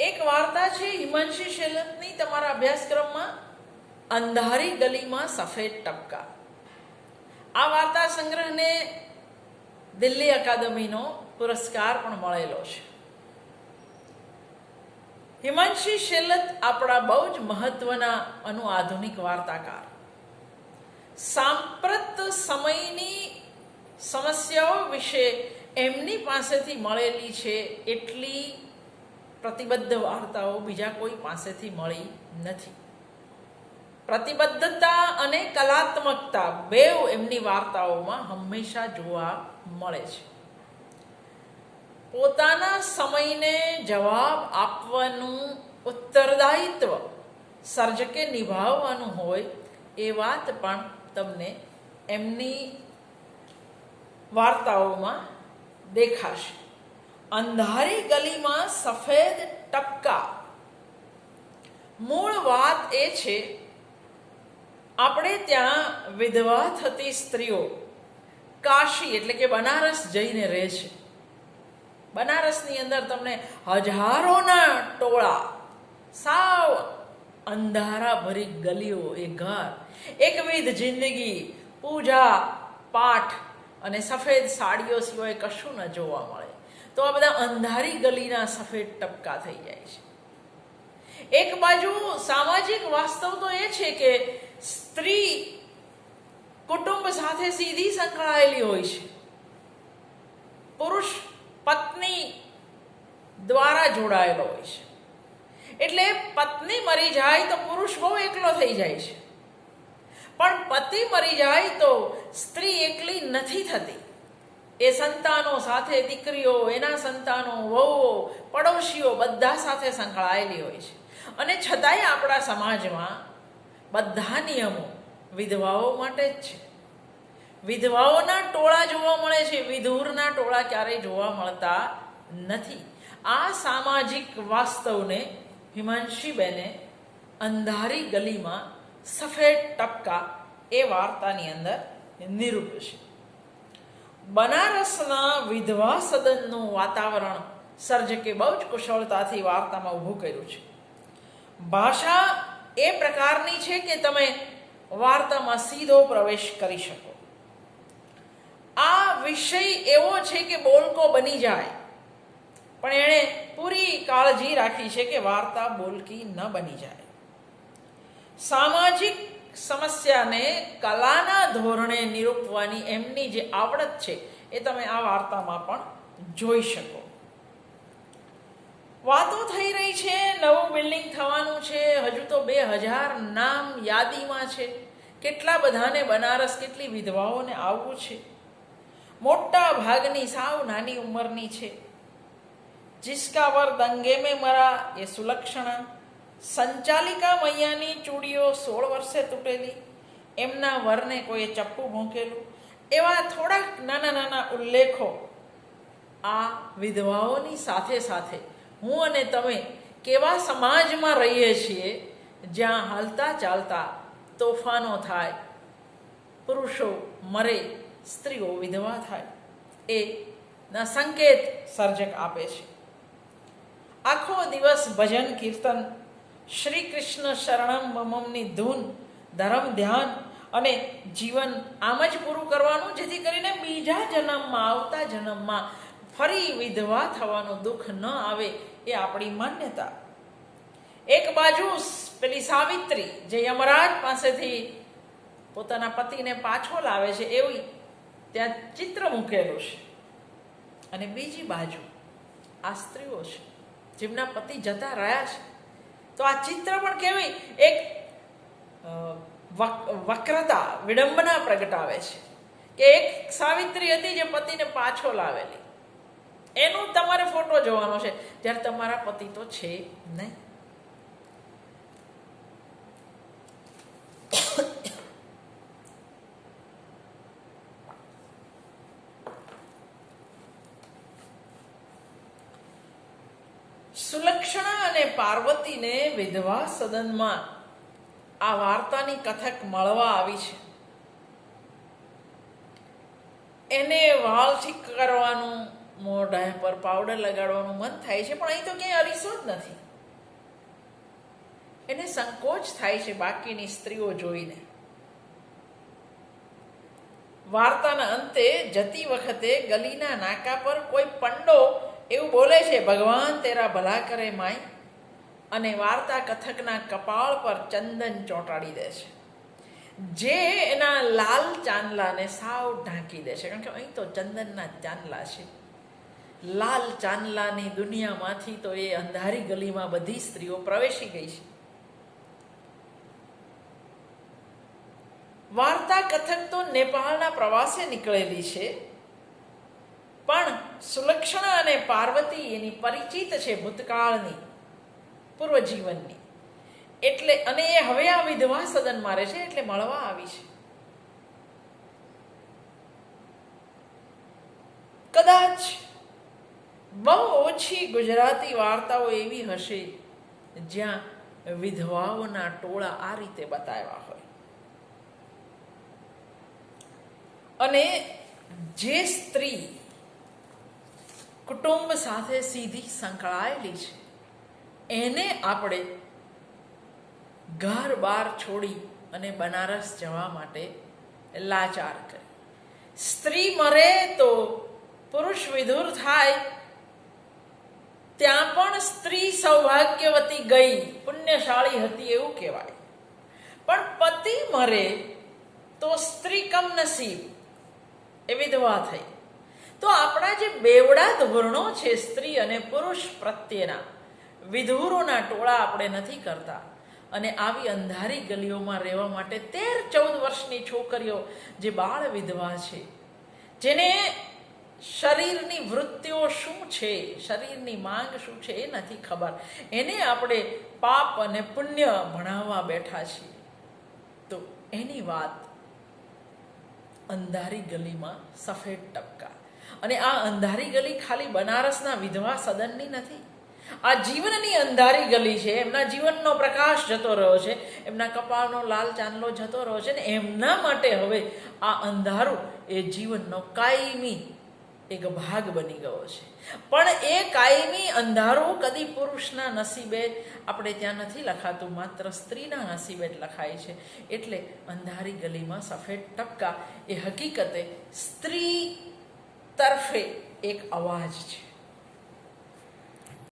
એક વાર્તા છે હિમાંશી શેલતની તમારા અભ્યાસક્રમમાં, અંધારી ગલીમાં સફેદ ટપકા. આ વાર્તા સંગ્રહને દિલ્હી અકાદમીનો પુરસ્કાર પણ મળેલો છે. હિમાંશી શેલત આપણા બહુ જ મહત્વના અનુઆધુનિક વાર્તાકાર. સાંપ્રત સમયની સમસ્યાઓ વિશે એમની પાસેથી મળેલી છે એટલી પ્રતિબદ્ધ વાર્તાઓ બીજા કોઈ પાસેથી મળી નથી. પ્રતિબદ્ધતા અને કલાત્મકતા બેવ એમની વાર્તાઓમાં હંમેશા જોવા મળે છે. પોતાના સમયને જવાબ આપવાનું ઉત્તરદાયિત્વ સર્જકે નિભાવવાનું હોય એ વાત પણ તમને એમની વાર્તાઓમાં દેખાશે. અંધારી ગલીમાં સફેદ ટપકા. મૂળ વાત એ છે, આપણે ત્યાં વિધવા થતી સ્ત્રીઓ, કાશી એટલે કે બનારસ જઈને રહે છે. બનારસની અંદર તમને હજારોના ટોળા, સાવ અંધારા ભરી ગલીઓ, એ ઘર, એકવિધ જિંદગી, પૂજા, પાઠ અને સફેદ સાડીઓ સિવાય કશું ન જોવા મળે. તો આ બધા અંધારી ગલીના સફેદ ટપકા થઈ જાય છે. એક બાજુ સામાજિક વાસ્તવ તો એ છે કે સ્ત્રી કુટુંબ સાથે સીધી સંકળાયેલી હોય છે. પુરુષ પત્ની દ્વારા જોડાયેલો હોય છે. એટલે પત્ની મરી જાય તો પુરુષ બહુ એકલો થઈ જાય છે. પણ પતિ મરી જાય તો સ્ત્રી એકલી નથી થતી. એ સંતાનો સાથે દીકરીઓ, એના સંતાનો, વહુઓ, પડોશીઓ બધા સાથે સંકળાયેલી હોય છે. અને છતાંય આપણા સમાજમાં બધા નિયમો વિધવાઓ માટે જ છે. વિધવાઓના ટોળા જોવા મળે છે, વિધુરના ટોળા ક્યારેય જોવા મળતા નથી. આ સામાજિક વાસ્તવને હિમાંશીબેને અંધારી ગલીમાં સફેદ ટપકા એ વાર્તાની અંદર નિરૂપ છે. બનારસના વિધવા સદનનું વાતાવરણ સર્જકે બહુ જ કુશળતાથી વાર્તામાં ઊભું કર્યું છે. ભાષા એ પ્રકારની છે કે તમે વાર્તામાં સીધો પ્રવેશ કરી શકો. આ વિષય એવો છે કે બોલકો બની જાય. પણ એણે પૂરી કાળજી રાખી છે કે વાર્તા બોલકી ન બની જાય. સામાજિક સમસ્યાને કલાના ધોરણે નિરૂપવાની એમની જે આવડત છે, એ તમે આ વાર્તામાં પણ જોઈ શકો. વાતો થઈ રહી છે, નવું બિલ્ડિંગ થવાનું છે, હજુ તો બે હજાર નામ યાદીમાં છે. કેટલા બધાને બનારસ કેટલી વિધવાઓને આવવું છે. મોટા ભાગની સાવ નાની ઉંમરની છે. જિસકા વર દંગે મેં મરા એ સુલક્ષણા સંચાલિકા મૈયાની ચૂડીઓ સોળ વર્ષે તૂટેલી. એમના વરને કોઈએ ચપ્પુ ભોંકેલું એવા થોડાક નાના નાના ઉલ્લેખો આ વિધવાઓની સાથે સાથે. હું અને તમે કેવા સમાજમાં રહીએ છીએ, જ્યાં હાલતા ચાલતા તોફાનો થાય, પુરુષો મરે, સ્ત્રીઓ વિધવા થાય. એ ના સંકેત સર્જક આપે છે. આખો દિવસ ભજન, કીર્તન શ્રી કૃષ્ણ શરણમ મમની ધૂન, ધર્મ ધ્યાન અને જીવન આમ જ પૂરું કરવાનું, જેથી કરીને બીજા જન્મમાં, આવતા જન્મમાં ફરી વિધવા થવાનું દુઃખ ન આવે એ આપણી માન્યતા. એક બાજુ પેલી સાવિત્રી, જે યમરાજ પાસેથી પોતાના પતિને પાછો લાવે છે, એવી ત્યાં ચિત્ર મૂકેલું છે. અને બીજી બાજુ આ સ્ત્રીઓ છે, જેમના પતિ જતા રહ્યા છે તો આ ચિત્ર પણ કેવી? એક વક્રતા, વિડંબના પ્રગટાવે છે. કે એક સાવિત્રી હતી જે પતિને પાછો લાવેલી. એનું તમારે ફોટો જોવાનો છે. જ્યારે તમારા પતિ તો છે નહીં. સુલક્ષણા અને પાર્વતીને વિધવા સદનમાં આ વાર્તાની કથક મળવા આવી છે. એને વાળ ઠીક કરવાનું, મોઢા પર પાવડર લગાડવાનું મન થાય છે, પણ અહીં તો ક્યાંય અરીસો જ નથી. એને સંકોચ થાય છે બાકીની સ્ત્રીઓ જોઈને. વાર્તાના અંતે જતી વખતે ગલીના નાકા પર કોઈ પંડો એવું બોલે છે, ભગવાન, તેરા ભલા કરે માય અને વાર્તા કથકના કપાળ પર ચંદન ચોંટાડી દે છે. જે એના લાલ ચાંદલાને સાવ ઢાંકી દે છે. કારણ કે અહીં તો ચંદનના ચાંદલા છે. લાલ ચાંદલાની દુનિયામાંથી તો એ અંધારી ગલીમાં બધી સ્ત્રીઓ પ્રવેશી ગઈ છે. વાર્તા કથક તો નેપાળના પ્રવાસે નીકળેલી છે. પણ સુલક્ષણા અને પાર્વતી એની પરિચિત છે ભૂતકાળની, પૂર્વજીવનની. એટલે અને એ હવે આ વિધવા સદન મારે છે, એટલે મળવા આવી છે. કદાચ બહુ ઓછી ગુજરાતી વાર્તાઓ એવી હશે જ્યાં વિધવાઓના ટોળા આ રીતે બતાવ્યા હોય. અને જે સ્ત્રી કુટુંબ સાથે સીધી સંકળાયેલી છે. એને આપણે ઘર બાર છોડી અને બનારસ જવા માટે લાચાર કરી. સ્ત્રી મરે તો પુરુષ વિધુર થાય. ત્યાં પણ સ્ત્રી સૌભાગ્યવતી ગઈ. પુણ્યશાળી હતી એવું કહેવાય. પણ પતિ મરે તો સ્ત્રી કમનસીબ. એ વિધવા થઈ. તો આપણા જે બેવડા ધોરણો છે, સ્ત્રી અને પુરુષ પ્રત્યેના, વિધુરોના ટોળા આપણે નથી કરતા. અને આવી અંધારી ગલીઓમાં રહેવા માટે તેર ચૌદ વર્ષની છોકરીઓ જે બાળ વિધવા છે, જેને શરીરની વૃત્તિઓ શું છે, શરીરની માંગ શું છે એ નથી ખબર. એને આપણે પાપ અને પુણ્ય ભણાવવા બેઠા છીએ. તો એની વાત અંધારી ગલીમાં સફેદ ટપકા. અને આ અંધારી ગલી ખાલી બનારસના વિધવા સદનની નથી. આ જીવનની અંધારી ગલી છે, એમના જીવનનો પ્રકાશ જતો રહ્યો છે, એમના કપાળનો લાલ ચાંદલો જતો રહ્યો છે ને એમના માટે હવે આ અંધારું એ જીવનનો કાયમી એક ભાગ બની ગયો છે. પણ એ કાયમી અંધારું કદી પુરુષના નસીબે આપણે ત્યાં નથી લખાતું, માત્ર સ્ત્રીના નસીબે જ લખાય છે. એટલે અંધારી ગલીમાં સફેદ ટપકા એ હકીકતે સ્ત્રી તરફે એક અવાજ છે.